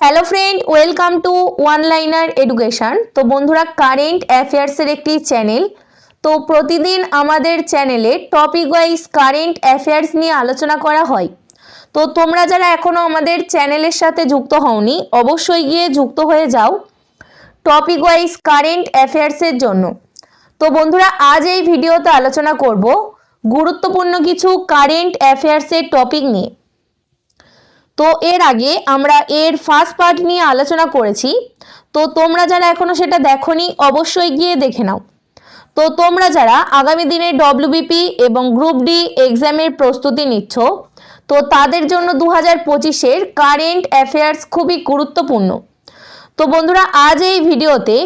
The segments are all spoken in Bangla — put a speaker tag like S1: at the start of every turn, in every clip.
S1: Hello friend welcome to one liner education তো বন্ধুরা কারেন্ট অ্যাফেয়ার্সের একটি চ্যানেল তো প্রতিদিন আমাদের চ্যানেলে টপিক ওয়াইজ কারেন্ট অ্যাফেয়ার্স নিয়ে আলোচনা করা হয়। তো তোমরা যারা এখনও আমাদের চ্যানেলের সাথে যুক্ত হওনি, অবশ্যই গিয়ে যুক্ত হয়ে যাও টপিক ওয়াইজ কারেন্ট অ্যাফেয়ার্সের জন্য। তো বন্ধুরা, আজ এই ভিডিওতে আলোচনা করব গুরুত্বপূর্ণ কিছু কারেন্ট অ্যাফেয়ার্সের টপিক নিয়ে। তো এর আগে আমরা এর ফার্স্ট পার্ট নিয়ে আলোচনা করেছি। তো তোমরা যারা এখনও সেটা দেখোনি, অবশ্যই গিয়ে দেখে নাও। তো তোমরা যারা আগামী দিনে ডব্লিউবিপি এবং গ্রুপ ডি এক্সামের প্রস্তুতি নিচ্ছ, তো তাদের জন্য দু হাজার পঁচিশের কারেন্ট অ্যাফেয়ার্স খুবই গুরুত্বপূর্ণ। তো বন্ধুরা, আজ এই ভিডিওতে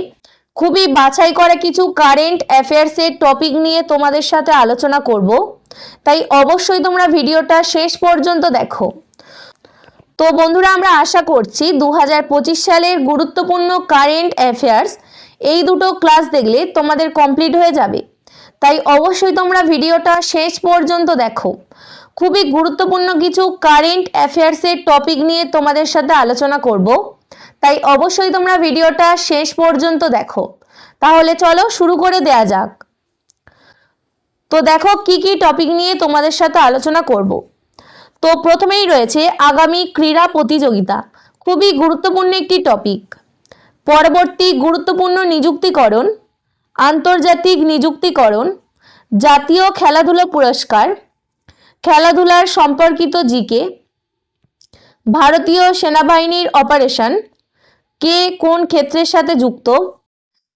S1: খুবই বাছাই করা কিছু কারেন্ট অ্যাফেয়ার্সের টপিক নিয়ে তোমাদের সাথে আলোচনা করব। তাই অবশ্যই তোমরা ভিডিওটা শেষ পর্যন্ত দেখো। তো বন্ধুরা, আমরা আশা করছি দু হাজার পঁচিশ সালের গুরুত্বপূর্ণ কারেন্ট অ্যাফেয়ার্স, এই দুটো ক্লাস দেখলে তোমাদের কমপ্লিট হয়ে যাবে। তাই অবশ্যই তোমরা ভিডিওটা শেষ পর্যন্ত দেখো। খুবই গুরুত্বপূর্ণ কিছু কারেন্ট অ্যাফেয়ার্সের টপিক নিয়ে তোমাদের সাথে আলোচনা করব। তাই অবশ্যই তোমরা ভিডিওটা শেষ পর্যন্ত দেখো। তাহলে চলো শুরু করে দেয়া যাক। তো দেখো, কি কি টপিক নিয়ে তোমাদের সাথে আলোচনা করব। তো প্রথমেই রয়েছে আগামী ক্রীড়া প্রতিযোগিতা। খুবই গুরুত্বপূর্ণ একটি টপিক পরবর্তী গুরুত্বপূর্ণ নিযুক্তিকরণ, আন্তর্জাতিক নিযুক্তিকরণ, জাতীয় খেলাধুলা পুরস্কার, খেলাধুলার সম্পর্কিত জিকে, ভারতীয় সেনাবাহিনীর অপারেশন কে কোন ক্ষেত্রের সাথে যুক্ত,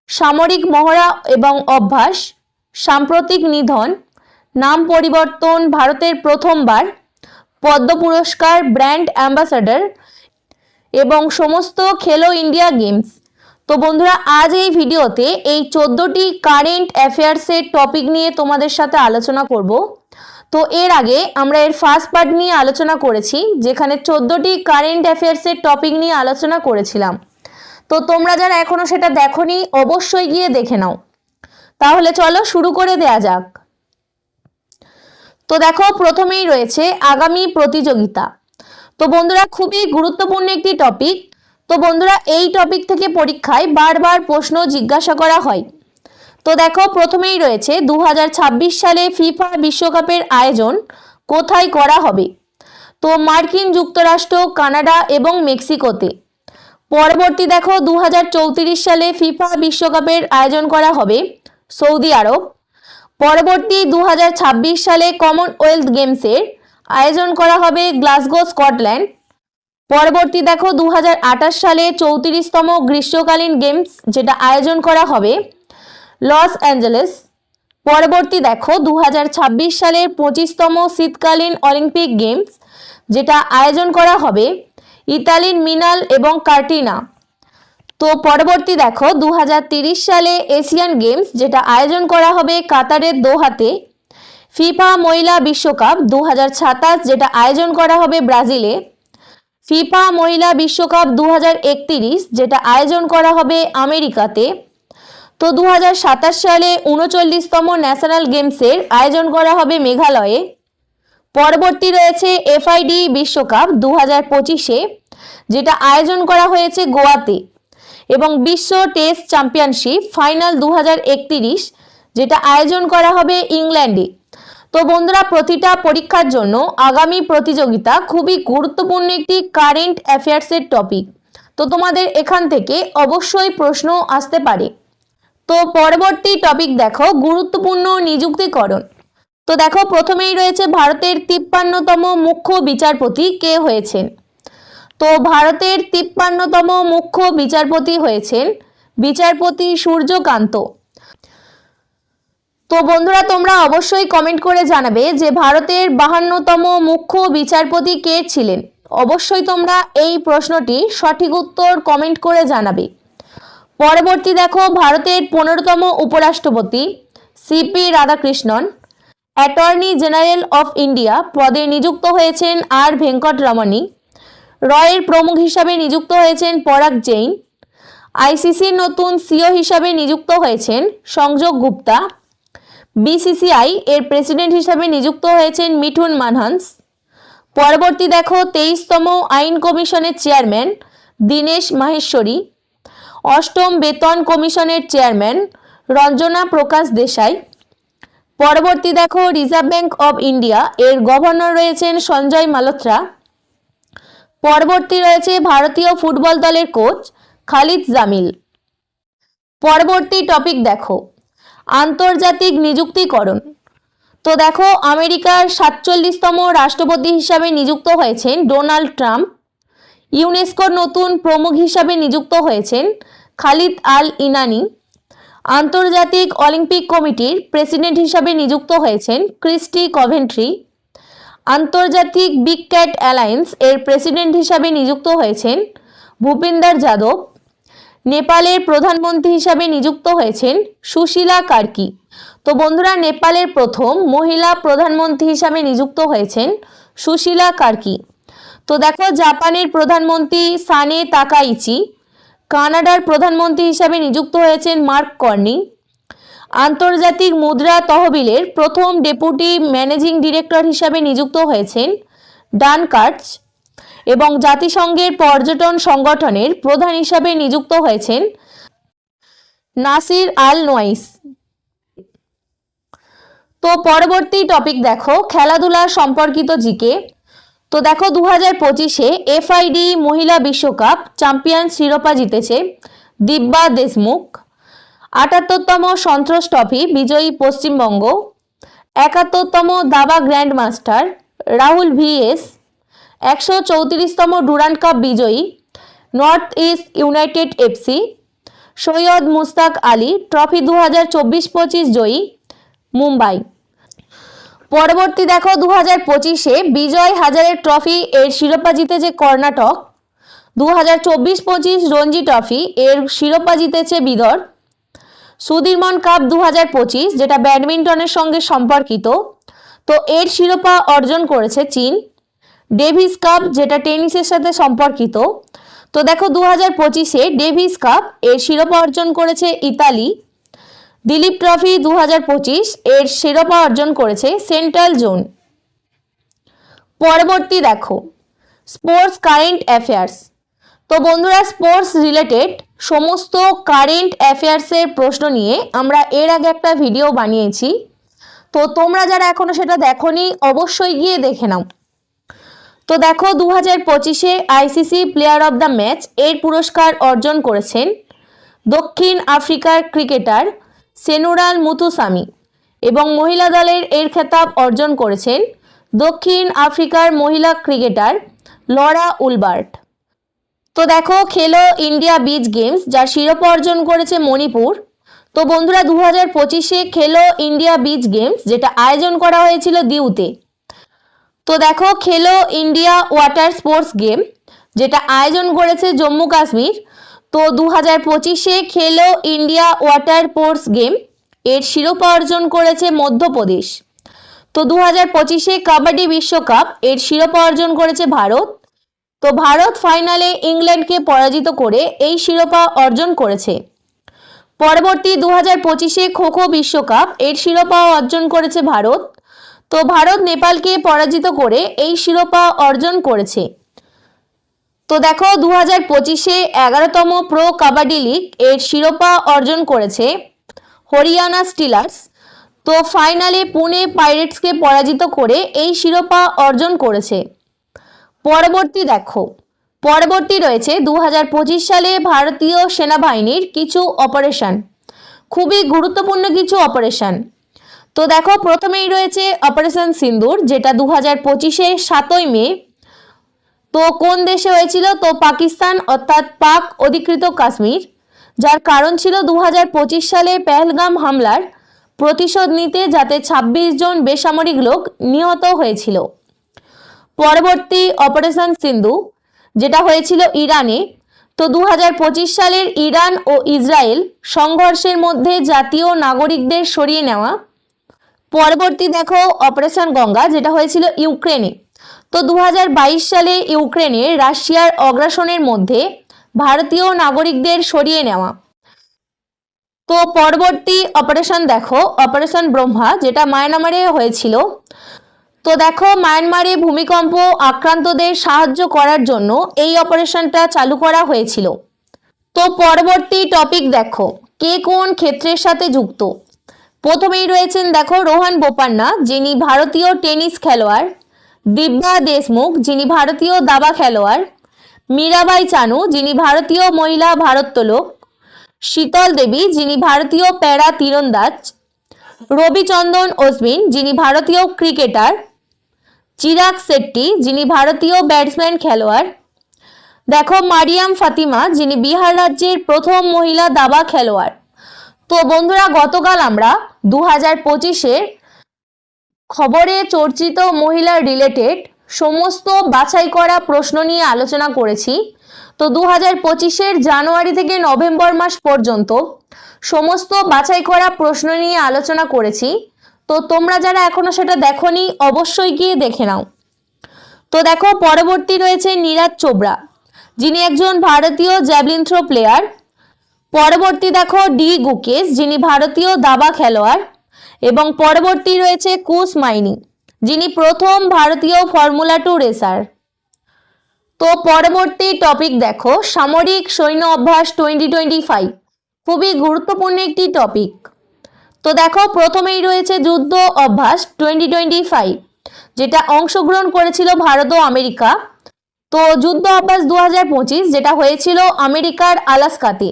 S1: সামরিক মহড়া এবং অভ্যাস, সাম্প্রতিক নিধন, নাম পরিবর্তন ভারতের প্রথমবার পদ্ম পুরস্কার, ব্র্যান্ড অ্যাম্বাসাডার এবং সমস্ত খেলো ইন্ডিয়া গেমস। তো বন্ধুরা, আজ এই ভিডিওতে এই চোদ্দোটি কারেন্ট অ্যাফেয়ার্সের টপিক নিয়ে তোমাদের সাথে আলোচনা করব। তো এর আগে আমরা এর ফার্স্ট পার্ট নিয়ে আলোচনা করেছি, যেখানে চোদ্দোটি কারেন্ট অ্যাফেয়ার্সের টপিক নিয়ে আলোচনা করেছিলাম। তো তোমরা যারা এখনও সেটা দেখোনি, অবশ্যই গিয়ে দেখে নাও। তাহলে চলো শুরু করে দেয়া যাক। তো দেখো, প্রথমেই রয়েছে আগামী প্রতিযোগিতা। তো বন্ধুরা, খুবই গুরুত্বপূর্ণ একটি টপিক তো বন্ধুরা, এই টপিক থেকে পরীক্ষায় বারবার প্রশ্ন জিজ্ঞাসা করা হয়। তো দেখো, প্রথমেই রয়েছে দু হাজার ছাব্বিশ সালে ফিফা বিশ্বকাপের আয়োজন কোথায় করা হবে? তো মার্কিন যুক্তরাষ্ট্র, কানাডা এবং মেক্সিকোতে। পরবর্তী দেখো দু হাজার চৌত্রিশ সালে ফিফা বিশ্বকাপের আয়োজন করা হবে সৌদি আরব। পরবর্তী দু হাজার ছাব্বিশ সালে কমনওয়েলথ গেমসের আয়োজন করা হবে গ্লাসগো স্কটল্যান্ড পরবর্তী দেখো দু হাজার আঠাশ সালে চৌত্রিশতম গ্রীষ্মকালীন গেমস যেটা আয়োজন করা হবে লস অ্যাঞ্জেলেস পরবর্তী দেখো দু সালের পঁচিশতম শীতকালীন অলিম্পিক গেমস যেটা আয়োজন করা হবে ইতালির মিনাল এবং কার্টিনা। তো পরবর্তী দেখো দু সালে এশিয়ান গেমস, যেটা আয়োজন করা হবে কাতারের দোহাতে, ফিফা মহিলা বিশ্বকাপ দু যেটা আয়োজন করা হবে ব্রাজিলে, ফিফা মহিলা বিশ্বকাপ দু হাজার একত্রিশ, যেটা আয়োজন করা হবে আমেরিকাতে, তো দু হাজার সাতাশ সালে উনচল্লিশতম ন্যাশনাল গেমসের আয়োজন করা হবে মেঘালয়ে, পরবর্তী রয়েছে এফআইডি বিশ্বকাপ দু হাজার যেটা আয়োজন করা হয়েছে গোয়াতে এবং বিশ্ব টেস্ট চ্যাম্পিয়নশিপ ফাইনাল দু হাজার একত্রিশ, যেটা আয়োজন করা হবে ইংল্যান্ডে। তো বন্ধুরা, প্রতিটা পরীক্ষার জন্য আগামী প্রতিযোগিতা খুবই গুরুত্বপূর্ণ একটি কারেন্ট অ্যাফেয়ার্সের টপিক তো তোমাদের এখান থেকে অবশ্যই প্রশ্ন আসতে পারে। তো পরবর্তী টপিক দেখো, গুরুত্বপূর্ণ নিযুক্তিকরণ। তো দেখো, প্রথমেই রয়েছে ভারতের তিপ্পান্নতম মুখ্য বিচারপতি কে হয়েছেন? তো ভারতের তিপ্পান্নতম মুখ্য বিচারপতি হয়েছেন বিচারপতি সূর্যকান্ত। তো বন্ধুরা, তোমরা অবশ্যই কমেন্ট করে জানাবে যে ভারতের বাহান্নতম মুখ্য বিচারপতি কে ছিলেন। অবশ্যই তোমরা এই প্রশ্নটি সঠিক উত্তর কমেন্ট করে জানাবে। পরবর্তী দেখো, ভারতের পনেরোতম উপরাষ্ট্রপতি CP Radhakrishnan, attorney general of India পদে নিযুক্ত হয়েছেন আর ভেঙ্কটরমণী রয়ের প্রমুখ হিসাবে নিযুক্ত হয়েছেন পরাগ জৈন। আইসিসির নতুন সিও হিসাবে নিযুক্ত হয়েছেন সংযোগ গুপ্তা। বিসিসিআই এর প্রেসিডেন্ট হিসাবে নিযুক্ত হয়েছেন মিঠুন মানহান্স। পরবর্তী দেখো, তেইশতম আইন কমিশনের চেয়ারম্যান দীনেশ মাহেশ্বরী। অষ্টম বেতন কমিশনের চেয়ারম্যান রঞ্জনা প্রকাশ দেশাই। পরবর্তী দেখো, রিজার্ভ ব্যাংক অব ইন্ডিয়া এর গভর্নর রয়েছেন সঞ্জয় মালত্রা। পরবর্তী রয়েছে ভারতীয় ফুটবল দলের কোচ খালিদ জামিল। পরবর্তী টপিক দেখো, আন্তর্জাতিক নিযুক্তিকরণ। তো দেখো, আমেরিকার সাতচল্লিশতম রাষ্ট্রপতি হিসাবে নিযুক্ত হয়েছেন ডোনাল্ড ট্রাম্প। ইউনেস্কোর নতুন প্রমুখ হিসাবে নিযুক্ত হয়েছেন খালিদ আল ইনানি। আন্তর্জাতিক অলিম্পিক কমিটির প্রেসিডেন্ট হিসাবে নিযুক্ত হয়েছেন ক্রিস্টি কভেন্ট্রি। আন্তর্জাতিক বিগ ক্যাট অ্যালায়েন্স এর প্রেসিডেন্ট হিসাবে নিযুক্ত হয়েছেন ভূপিন্দর যাদব। নেপালের প্রধানমন্ত্রী হিসাবে নিযুক্ত হয়েছেন সুশীলা কার্কি। তো বন্ধুরা, নেপালের প্রথম মহিলা প্রধানমন্ত্রী হিসাবে নিযুক্ত হয়েছেন সুশীলা কার্কি। তো দেখো, জাপানের প্রধানমন্ত্রী সানে তাকাইচি, কানাডার প্রধানমন্ত্রী হিসাবে নিযুক্ত হয়েছেন মার্ক কর্নি। আন্তর্জাতিক মুদ্রা তহবিলের প্রথম ডেপুটি ম্যানেজিং ডিরেক্টর হিসাবে নিযুক্ত হয়েছেন ডান কার্টস এবং জাতিসংঘের পর্যটন সংগঠনের প্রধান হিসাবে নিযুক্ত হয়েছেন নাসির আল নোয়াইস। তো পরবর্তী টপিক দেখো, খেলাধুলা সম্পর্কিত জিকে। তো দেখো দু হাজার পঁচিশে এফআইডি মহিলা বিশ্বকাপ চ্যাম্পিয়ন শিরোপা জিতেছে দিব্যা দেশমুখ। আটাত্তরতম সন্ত্রাস ট্রফি বিজয়ী পশ্চিমবঙ্গ, একাত্তরতম দাবা গ্র্যান্ড মাস্টার রাহুল ভিএস, একশো চৌত্রিশতম ডুরান্ড কাপ বিজয়ী north east united FC Syed Mushtaq Ali trophy দু হাজার চব্বিশ পঁচিশ জয়ী মুম্বাই। পরবর্তী দেখো দু হাজার পঁচিশে বিজয় হাজারের ট্রফি এর শিরোপা জিতেছে কর্ণাটক দু হাজার চব্বিশ পঁচিশ রঞ্জি ট্রফি এর শিরোপা জিতেছে বিদর। সুদীর্মন কাপ দু হাজার পঁচিশ, যেটা ব্যাডমিন্টনের সঙ্গে সম্পর্কিত, তো এর শিরোপা অর্জন করেছে চীন। ডেভিস কাপ, যেটা টেনিসের সাথে সম্পর্কিত, তো দেখো দু হাজার পঁচিশে ডেভিস কাপ, এর শিরোপা অর্জন করেছে ইতালি। দিলীপ ট্রফি দু হাজার পঁচিশ, এর শিরোপা অর্জন করেছে সেন্ট্রাল জোন। পরবর্তী দেখো, স্পোর্টস কারেন্ট অ্যাফেয়ার্স তো বন্ধুরা স্পোর্টস রিলেটেড সমস্ত কারেন্ট অ্যাফেয়ার্সের প্রশ্ন নিয়ে আমরা এর আগে একটা ভিডিও বানিয়েছি। তো তোমরা যারা এখনও সেটা দেখোনি, অবশ্যই গিয়ে দেখে নাও। তো দেখো দু হাজার পঁচিশে ICC player of the match এর পুরস্কার অর্জন করেছেন দক্ষিণ আফ্রিকার ক্রিকেটার সেনুরাল মুথুসামি এবং মহিলা দলের এর খেতাব অর্জন করেছেন দক্ষিণ আফ্রিকার মহিলা ক্রিকেটার লরা উলবার্ট তো দেখো, খেলো ইন্ডিয়া বিচ গেমস, যার শিরোপা অর্জন করেছে মণিপুর। তো বন্ধুরা দু হাজার পঁচিশে খেলো ইন্ডিয়া বিচ গেমস, যেটা আয়োজন করা হয়েছিল দিউতে। তো দেখো, খেলো ইন্ডিয়া ওয়াটার স্পোর্টস গেম, যেটা আয়োজন করেছে জম্মু কাশ্মীর। তো দু হাজার পঁচিশে খেলো ইন্ডিয়া ওয়াটার স্পোর্টস গেম, এর শিরোপা অর্জন করেছে মধ্যপ্রদেশ। তো দু হাজার পঁচিশে কাবাডি বিশ্বকাপ, এর শিরোপা অর্জন করেছে ভারত। তো ভারত ফাইনালে ইংল্যান্ডকে পরাজিত করে এই শিরোপা অর্জন করেছে। পরবর্তী দু হাজার পঁচিশে খোখো বিশ্বকাপ এর শিরোপা অর্জন করেছে ভারত। তো ভারত নেপালকে পরাজিত করে এই শিরোপা অর্জন করেছে। তো দেখো দু হাজার পঁচিশে এগারোতম প্রো কাবাডি লিগ এর শিরোপা অর্জন করেছে হরিয়ানা স্টিলার্স। তো ফাইনালে পুনে পাইরেটসকে পরাজিত করে এই শিরোপা অর্জন করেছে। পরবর্তী দেখো। পরবর্তী রয়েছে দু হাজার পঁচিশ সালে ভারতীয় সেনাবাহিনীর কিছু অপারেশন খুবই গুরুত্বপূর্ণ কিছু অপারেশন তো দেখো, প্রথমেই রয়েছে অপারেশন সিন্দুর, যেটা দু হাজার পঁচিশে সাতই মে। তো কোন দেশে হয়েছিল? তো পাকিস্তান, অর্থাৎ পাক অধিকৃত কাশ্মীর। যার কারণ ছিল দু হাজার পঁচিশ সালে পেহেলগাম হামলার প্রতিশোধ নিতে যাতে ২৬ জন বেসামরিক লোক নিহত হয়েছিল। পরবর্তী অপারেশন সিন্ধু, যেটা হয়েছিল ইরানে। তো দু হাজার পঁচিশ সালের ইরান ও ইসরায়েল সংঘর্ষের মধ্যে জাতীয় নাগরিকদের সরিয়ে নেওয়া। পরবর্তী দেখো অপারেশন গঙ্গা, যেটা হয়েছিল ইউক্রেনে। তো দু হাজার বাইশ সালে ইউক্রেনে রাশিয়ার অগ্রাসনের মধ্যে ভারতীয় নাগরিকদের সরিয়ে নেওয়া। তো পরবর্তী অপারেশন দেখো, অপারেশন ব্রহ্মা, যেটা মায়ানমারে হয়েছিল। তো দেখো, মায়ানমারে ভূমিকম্প আক্রান্তদের সাহায্য করার জন্য এই অপারেশনটা চালু করা হয়েছিল। তো পরবর্তী টপিক দেখো, কে কোন ক্ষেত্রের সাথে যুক্ত? প্রথমেই রয়েছেন দেখো, রোহান বোপান্না, যিনি ভারতীয় টেনিস খেলোয়াড় দিব্যা দেশমুখ, যিনি ভারতীয় দাবা খেলোয়াড়, মীরাবাই চানু, যিনি ভারতীয় মহিলা ভারোত্তোলক শীতল দেবী, যিনি ভারতীয় প্যারা তীরন্দাজ রবিচন্দন অশ্বিন যিনি ভারতীয় ক্রিকেটার চিরাগ শেট্টি, যিনি ভারতীয় ব্যাটসম্যান খেলোয়াড়। দেখো, মারিয়াম ফাতিমা, যিনি বিহার রাজ্যের প্রথম মহিলা দাবা খেলোয়াড়। তো বন্ধুরা, গতকাল আমরা দু হাজার পঁচিশের খবরে চর্চিত মহিলা রিলেটেড সমস্ত বাছাই করা প্রশ্ন নিয়ে আলোচনা করেছি। তো দু হাজার পঁচিশের জানুয়ারি থেকে নভেম্বর মাস পর্যন্ত সমস্ত বাছাই করা প্রশ্ন নিয়ে আলোচনা করেছি। তো তোমরা যারা এখনও সেটা দেখোনি, অবশ্যই গিয়ে দেখে নাও। তো দেখো, পরবর্তী রয়েছে নীরাজ চোপড়া। যিনি একজন ভারতীয় জ্যাভলিন থ্রো প্লেয়ার পরবর্তী দেখো, ডি গুকেশ, যিনি ভারতীয় দাবা খেলোয়াড়। এবং পরবর্তী রয়েছে কুস মাইনি, যিনি প্রথম ভারতীয় ফর্মুলা টু রেসার তো পরবর্তী টপিক দেখো, সামরিক সৈন্য অভ্যাস টোয়েন্টি টোয়েন্টি ফাইভ খুবই গুরুত্বপূর্ণ একটি টপিক তো দেখো, প্রথমেই রয়েছে যুদ্ধ অভ্যাস টোয়েন্টি টোয়েন্টি ফাইভ যেটা অংশগ্রহণ করেছিল ভারত ও আমেরিকা। তো যুদ্ধ অভ্যাস দু হাজার পঁচিশ, যেটা হয়েছিল আমেরিকার আলাস্কাতে।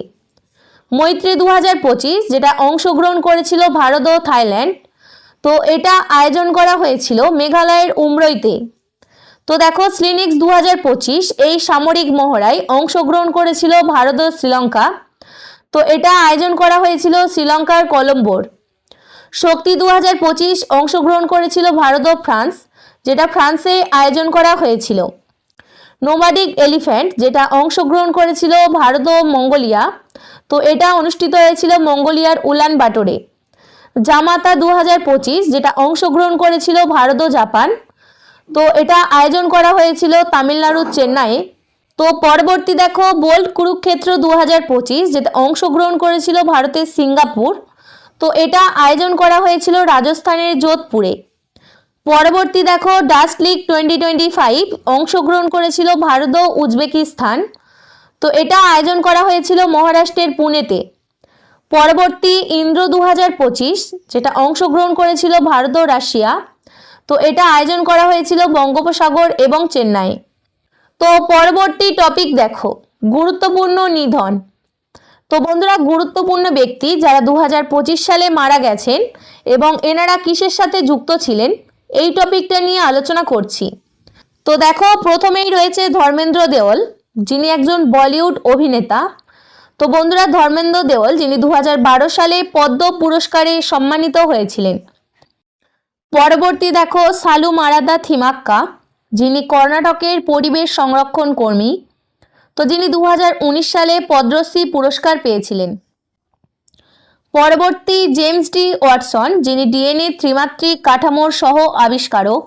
S1: মৈত্রী দু হাজার পঁচিশ, যেটা অংশগ্রহণ করেছিল ভারত ও থাইল্যান্ড। তো এটা আয়োজন করা হয়েছিল মেঘালয়ের উমরইতে। তো দেখো স্লিনিক্স দু হাজার পঁচিশ, এই সামরিক মহড়ায় অংশগ্রহণ করেছিল ভারত ও শ্রীলঙ্কা। তো এটা আয়োজন করা হয়েছিল শ্রীলঙ্কার কলম্বোর। শক্তি দু হাজার পঁচিশ অংশগ্রহণ করেছিল ভারত ও ফ্রান্স, যেটা ফ্রান্সে আয়োজন করা হয়েছিল। নোমাডিক এলিফ্যান্ট যেটা অংশগ্রহণ করেছিল ভারত ও মঙ্গোলিয়া, তো এটা অনুষ্ঠিত হয়েছিল মঙ্গোলিয়ার উলান বাটোরে। জামাতা দু হাজার পঁচিশ, যেটা অংশগ্রহণ করেছিল ভারত ও জাপান, তো এটা আয়োজন করা হয়েছিল তামিলনাড়ুর চেন্নাইয়ে। তো পরবর্তী দেখো বোল্ট কুরুক্ষেত্র দু হাজার পঁচিশ, যেটা অংশগ্রহণ করেছিল ভারতের সিঙ্গাপুর তো এটা আয়োজন করা হয়েছিল রাজস্থানের যোধপুরে। পরবর্তী দেখো dust league twenty twenty five অংশগ্রহণ করেছিল ভারত ও উজবেকিস্তান। তো এটা আয়োজন করা হয়েছিল মহারাষ্ট্রের পুনেতে। পরবর্তী ইন্দ্র দু হাজার পঁচিশ, যেটা অংশগ্রহণ করেছিল ভারত ও রাশিয়া। তো এটা আয়োজন করা হয়েছিল বঙ্গোপসাগর এবং চেন্নাই তো পরবর্তী টপিক দেখো, গুরুত্বপূর্ণ নিধন। তো বন্ধুরা, গুরুত্বপূর্ণ ব্যক্তি যারা দু হাজার পঁচিশ সালে মারা গেছেন এবং এনারা কিসের সাথে যুক্ত ছিলেন, এই টপিকটা নিয়ে আলোচনা করছি। তো দেখো, প্রথমেই রয়েছে ধর্মেন্দ্র দেওল, যিনি একজন বলিউড অভিনেতা। তো বন্ধুরা, ধর্মেন্দ্র দেওল, যিনি দু হাজার বারো সালে পদ্ম পুরস্কারে সম্মানিত হয়েছিলেন। পরবর্তী দেখো, সালু মারাদা থিমাক্কা, যিনি কর্ণাটকের পরিবেশ সংরক্ষণ কর্মী। তো যিনি দু হাজার উনিশ সালে পদ্মশ্রী পুরস্কার পেয়েছিলেন। পরবর্তী জেমস ডি ওয়াটসন, যিনি ডিএনএ ত্রিমাত্রিক কাঠামোর সহ আবিষ্কারক।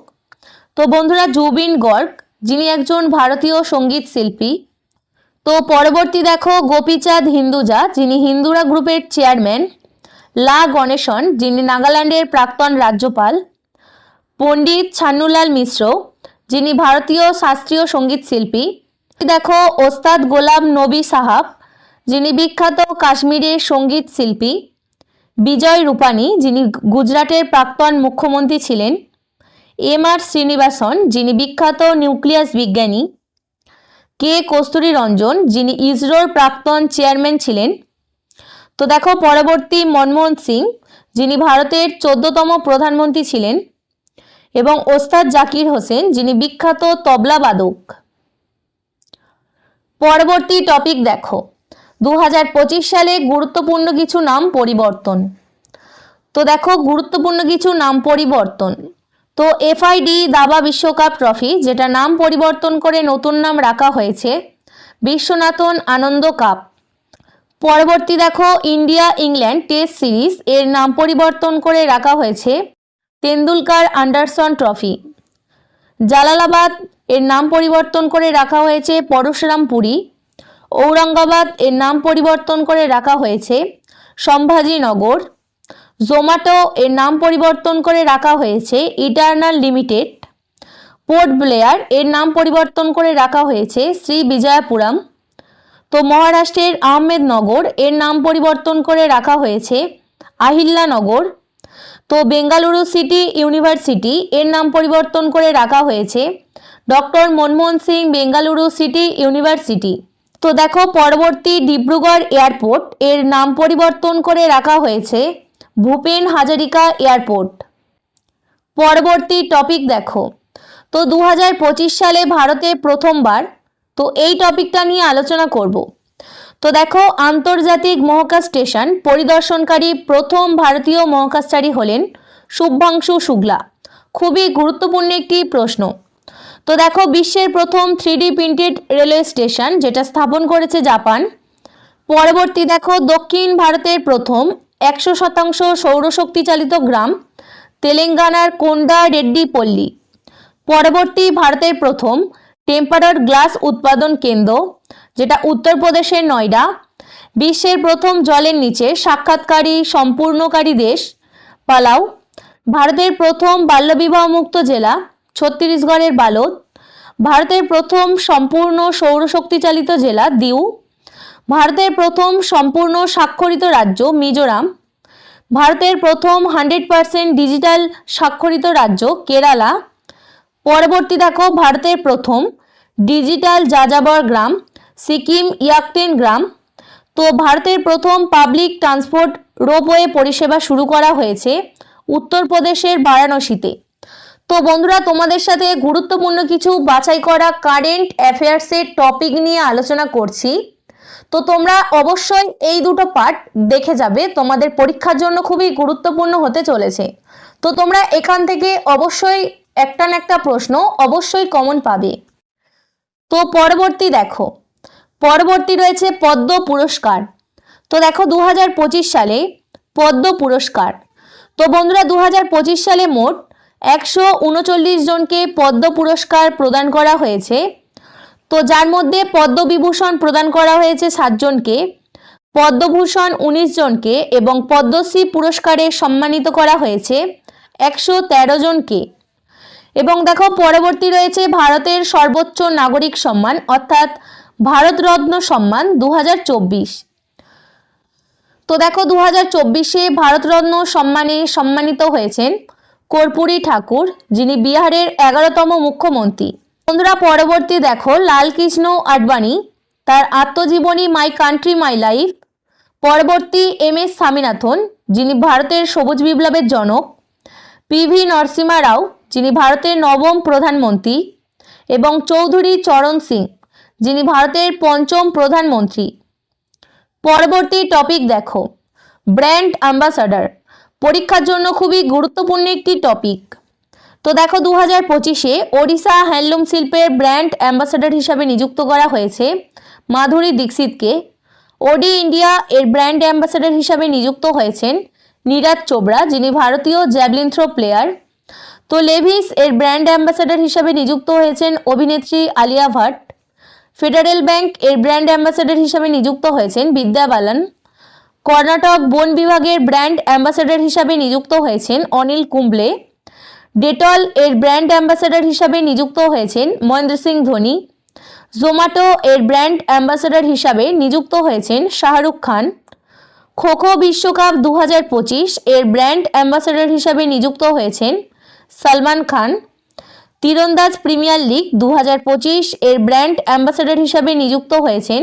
S1: তো বন্ধুরা, জুবিন গর্গ, যিনি একজন ভারতীয় সংগীত শিল্পী। তো পরবর্তী দেখো, গোপীচাঁদ হিন্দুজা, যিনি হিন্দুরা গ্রুপের চেয়ারম্যান। লা গণেশন, যিনি নাগাল্যান্ডের প্রাক্তন রাজ্যপাল। পণ্ডিত ছান্নুলাল মিশ্র, যিনি ভারতীয় শাস্ত্রীয় সংগীত শিল্পী। দেখো, ওস্তাদ গোলাম নবী সাহাব, যিনি বিখ্যাত কাশ্মীরের সংগীত শিল্পী, বিজয় রূপানী, যিনি গুজরাটের প্রাক্তন মুখ্যমন্ত্রী ছিলেন, এম আর শ্রীনিবাসন, যিনি বিখ্যাত নিউক্লিয়াস বিজ্ঞানী, কে কস্তুরী রঞ্জন, যিনি ইসরোর প্রাক্তন চেয়ারম্যান ছিলেন। তো দেখো, পরবর্তী মনমোহন সিং, যিনি ভারতের চোদ্দতম প্রধানমন্ত্রী ছিলেন, এবং ওস্তাদ জাকির হোসেন, যিনি বিখ্যাত তবলাবাদক পরবর্তী টপিক দেখো। দু হাজার পঁচিশ সালে গুরুত্বপূর্ণ কিছু নাম পরিবর্তন। তো দেখো, গুরুত্বপূর্ণ কিছু নাম পরিবর্তন। তো এফআইডি, দাবা বিশ্বকাপ ট্রফি যেটা নাম পরিবর্তন করে নতুন নাম রাখা হয়েছে, বিশ্বনাথন আনন্দ কাপ পরবর্তী দেখো, ইন্ডিয়া ইংল্যান্ড টেস্ট সিরিজ এর নাম পরিবর্তন করে রাখা হয়েছে, তেন্ডুলকার আন্ডারসন ট্রফি জালালাবাদ এর নাম পরিবর্তন করে রাখা হয়েছে পরশুরামপুরী। ঔরঙ্গাবাদ এর নাম পরিবর্তন করে রাখা হয়েছে সম্ভাজিনগর। জোম্যাটো এর নাম পরিবর্তন করে রাখা হয়েছে ইটার্নাল লিমিটেড। পোর্ট ব্লেয়ার এর নাম পরিবর্তন করে রাখা হয়েছে শ্রী বিজয়াপুরম। তো মহারাষ্ট্রের আহমেদনগর এর নাম পরিবর্তন করে রাখা হয়েছে আহিল্লানগর। তো বেঙ্গালুরু সিটি ইউনিভার্সিটি এর নাম পরিবর্তন করে রাখা হয়েছে। Doctor Manmohan Singh, Bengaluru city university. তো দেখো, পরবর্তী ডিব্রুগড় এয়ারপোর্ট এর নাম পরিবর্তন করে রাখা হয়েছে ভূপেন হাজারিকা এয়ারপোর্ট। পরবর্তী টপিক দেখো। তো দু হাজার পঁচিশ সালে ভারতে প্রথমবার, তো এই টপিকটা নিয়ে আলোচনা করব। তো দেখো, আন্তর্জাতিক মহাকাশ স্টেশন পরিদর্শনকারী প্রথম ভারতীয় মহাকাশচারী হলেন শুভ্রাংশু শুক্লা। খুবই গুরুত্বপূর্ণ একটি প্রশ্ন। তো দেখো, বিশ্বের প্রথম থ্রিডি প্রিন্টেড রেলওয়ে স্টেশন যেটা স্থাপন করেছে জাপান, পরবর্তী দেখো, দক্ষিণ ভারতের প্রথম একশো শতাংশ সৌরশক্তি চালিত গ্রাম, তেলেঙ্গানার কোন্ডা রেড্ডি পল্লী। পরবর্তী ভারতের প্রথম টেম্পারার গ্লাস উৎপাদন কেন্দ্র যেটা উত্তরপ্রদেশের নয়ডা, বিশ্বের প্রথম জলের নিচে সাক্ষাৎকারী সম্পূর্ণকারী দেশ পালাউ ভারতের প্রথম বাল্যবিবাহমুক্ত জেলা ছত্তিশগড়ের বালোদ, ভারতের প্রথম সম্পূর্ণ সৌরশক্তি চালিত জেলা দিউ, ভারতের প্রথম সম্পূর্ণ স্বাক্ষরিত রাজ্য মিজোরাম, ভারতের প্রথম হান্ড্রেড পার্সেন্ট ডিজিটাল স্বাক্ষরিত রাজ্য কেরালা, পরবর্তী দেখো ভারতের প্রথম ডিজিটাল যাযাবর গ্রাম সিকিম ইয়াকটেন গ্রাম। তো ভারতের প্রথম পাবলিক ট্রান্সপোর্ট রোপওয়ে পরিষেবা শুরু করা হয়েছে উত্তরপ্রদেশের বারাণসীতে। তো বন্ধুরা, তোমাদের সাথে গুরুত্বপূর্ণ কিছু বাছাই করা কারেন্ট অ্যাফেয়ার্সের টপিক নিয়ে আলোচনা করছি। তো তোমরা অবশ্যই এই দুটো পার্ট দেখে যাবে। তোমাদের পরীক্ষার জন্য খুবই গুরুত্বপূর্ণ হতে চলেছে। তো তোমরা এখান থেকে অবশ্যই একটা না একটা প্রশ্ন অবশ্যই কমন পাবে। তো পরবর্তী দেখো পরবর্তী রয়েছে পদ্ম পুরস্কার। তো দেখো দু হাজার পঁচিশ সালে পদ্ম পুরস্কার। তো বন্ধুরা দু হাজার পঁচিশ সালে মোট একশো উনচল্লিশ জনকে পদ্ম পুরস্কার প্রদান করা হয়েছে। তো যার মধ্যে পদ্মবিভূষণ প্রদান করা হয়েছে সাতজনকে পদ্মভূষণ উনিশ জনকে এবং পদ্মশ্রী পুরস্কারে সম্মানিত করা হয়েছে একশো তেরো জনকে। এবং দেখো পরবর্তী রয়েছে ভারতের সর্বোচ্চ নাগরিক সম্মান, অর্থাৎ ভারতরত্ন সম্মান দু হাজার চব্বিশ। তো দেখো দু হাজার চব্বিশে ভারতরত্ন সম্মানে সম্মানিত হয়েছেন কর্পূরী ঠাকুর, যিনি বিহারের এগারোতম মুখ্যমন্ত্রী। বন্ধুরা, পরবর্তী দেখো লালকৃষ্ণ আডবাণী, তার আত্মজীবনী মাই কান্ট্রি মাই লাইফ। পরবর্তী এম এস স্বামীনাথন, যিনি ভারতের সবুজ বিপ্লবের জনক। পিভি নরসিমা রাও, যিনি ভারতের নবম প্রধানমন্ত্রী। এবং চৌধুরী চরণ সিং যিনি ভারতের পঞ্চম প্রধানমন্ত্রী। পরবর্তী টপিক দেখো। ব্র্যান্ড অ্যাম্বাসাডার পরীক্ষার জন্য খুবই গুরুত্বপূর্ণ একটি টপিক তো দেখো দু হাজার পঁচিশে ওড়িশা হ্যান্ডলুম শিল্পের ব্র্যান্ড অ্যাম্বাসাডার হিসাবে নিযুক্ত করা হয়েছে মাধুরী দীক্ষিতকে। ওডি ইন্ডিয়া এর ব্র্যান্ড অ্যাম্বাসাডার হিসাবে নিযুক্ত হয়েছেন নীরাজ চোপড়া, যিনি ভারতীয় জ্যাভলিন থ্রো প্লেয়ার তো লেভিস এর ব্র্যান্ড অ্যাম্বাসাডার হিসাবে নিযুক্ত হয়েছেন অভিনেত্রী আলিয়া ভাট। ফেডারেল ব্যাংক এর ব্র্যান্ড অ্যাম্বাসাডার হিসাবে নিযুক্ত হয়েছেন বিদ্যা বালান। কর্ণাটক বন বিভাগের ব্র্যান্ড অ্যাম্বাসাডার হিসাবে নিযুক্ত হয়েছেন অনিল কুম্বলে। ডেটল এর ব্র্যান্ড অ্যাম্বাসাডার হিসাবে নিযুক্ত হয়েছেন মহেন্দ্র সিং ধোনি। জোম্যাটো এর ব্র্যান্ড অ্যাম্বাসাডার হিসাবে নিযুক্ত হয়েছেন শাহরুখ খান। খোখো বিশ্বকাপ দু হাজার পঁচিশ এর ব্র্যান্ড অ্যাম্বাসাডার হিসাবে নিযুক্ত হয়েছেন সালমান খান। তীরন্দাজ প্রিমিয়ার লিগ দু হাজার পঁচিশ এর ব্র্যান্ড অ্যাম্বাসাডার হিসাবে নিযুক্ত হয়েছেন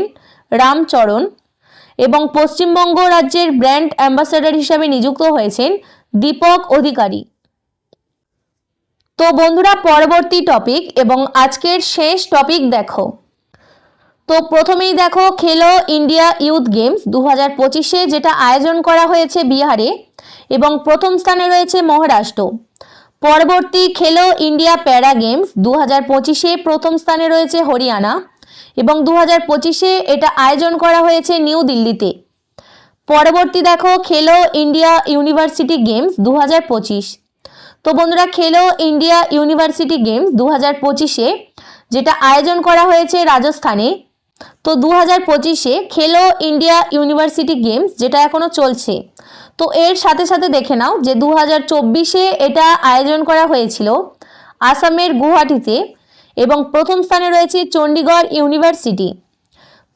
S1: রামচরণ এবং পশ্চিমবঙ্গ রাজ্যের ব্র্যান্ড অ্যাম্বাসাডার হিসাবে নিযুক্ত হয়েছেন দীপক অধিকারী। তো বন্ধুরা, পরবর্তী টপিক এবং আজকের শেষ টপিক দেখো। তো প্রথমেই দেখো, খেলো ইন্ডিয়া ইউথ গেমস দু হাজার যেটা আয়োজন করা হয়েছে বিহারে এবং প্রথম স্থানে রয়েছে মহারাষ্ট্র। পরবর্তী খেলো ইন্ডিয়া প্যারা গেমস। দু হাজার পঁচিশে প্রথম স্থানে রয়েছে হরিয়ানা এবং দু হাজার পঁচিশে এটা আয়োজন করা হয়েছে নিউ দিল্লিতে। পরবর্তী দেখো, খেলো ইন্ডিয়া ইউনিভার্সিটি গেমস দু হাজার পঁচিশ। তো বন্ধুরা, খেলো ইন্ডিয়া ইউনিভার্সিটি গেমস দু হাজার পঁচিশে যেটা আয়োজন করা হয়েছে রাজস্থানে তো দু হাজার পঁচিশে খেলো ইন্ডিয়া ইউনিভার্সিটি গেমস, যেটা এখনও চলছে। তো এর সাথে সাথে দেখে নাও যে দু হাজার চব্বিশে এটা আয়োজন করা হয়েছিল আসামের গুয়াহাটিতে এবং প্রথম স্থানে রয়েছে চণ্ডীগড় ইউনিভার্সিটি।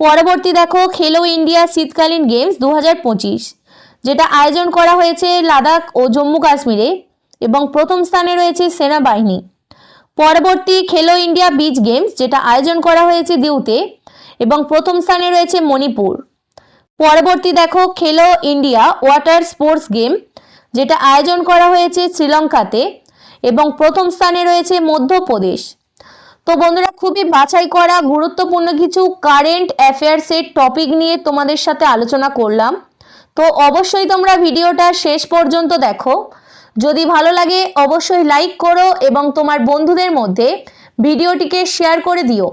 S1: পরবর্তী দেখো খেলো ইন্ডিয়া শীতকালীন গেমস দু হাজার পঁচিশ, যেটা আয়োজন করা হয়েছে লাদাখ ও জম্মু কাশ্মীরে এবং প্রথম স্থানে রয়েছে সেনাবাহিনী। পরবর্তী খেলো ইন্ডিয়া বিচ গেমস, যেটা আয়োজন করা হয়েছে দিউতে এবং প্রথম স্থানে রয়েছে মণিপুর। পরবর্তী দেখো, খেলো ইন্ডিয়া ওয়াটার স্পোর্টস গেম, যেটা আয়োজন করা হয়েছে শ্রীলঙ্কাতে এবং প্রথম স্থানে রয়েছে মধ্যপ্রদেশ। তো বন্ধুরা, খুবই বাছাই করা গুরুত্বপূর্ণ কিছু কারেন্ট অ্যাফেয়ার্সের টপিক নিয়ে তোমাদের সাথে আলোচনা করলাম। তো অবশ্যই তোমরা ভিডিওটা শেষ পর্যন্ত দেখো। যদি ভালো লাগে, অবশ্যই লাইক করো এবং তোমার বন্ধুদের মধ্যে ভিডিওটিকে শেয়ার করে দিও।